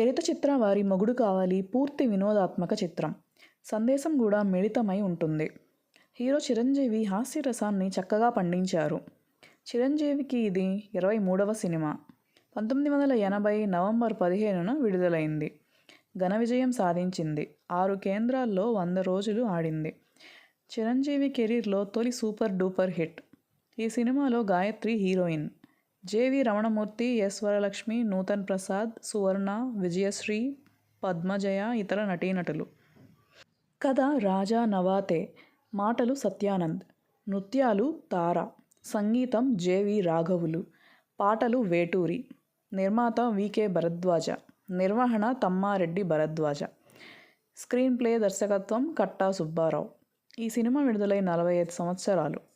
చరిత చిత్ర వారి మొగుడు కావాలి పూర్తి వినోదాత్మక చిత్రం. సందేశం కూడా మిళితమై ఉంటుంది. హీరో చిరంజీవి హాస్య రసాన్ని చక్కగా పండించారు. చిరంజీవికి ఇది ఇరవై మూడవ సినిమా. పంతొమ్మిది వందల ఎనభై నవంబర్ పదిహేనున విడుదలైంది. ఘన విజయం సాధించింది. ఆరు కేంద్రాల్లో వంద రోజులు ఆడింది. చిరంజీవి కెరీర్లో తొలి సూపర్ డూపర్ హిట్. ఈ సినిమాలో Gayatri heroine. JV Ramanamurthy S Varalakshmi Nutan Prasad Suvarna Vijayasri Padmajaya ఇతర నటీనటులు. కథ రాజా నవాతే మాటలు సత్యానంద్ నృత్యాలు తార సంగీతం జేవి రాఘవులు పాటలు వేటూరి నిర్మాత వికే భరద్వాజ నిర్వహణ తమ్మారెడ్డి భరద్వాజ. స్క్రీన్ ప్లే దర్శకత్వం కట్టా సుబ్బారావు. ఈ సినిమా విడుదలై నలభై ఐదు సంవత్సరాలు.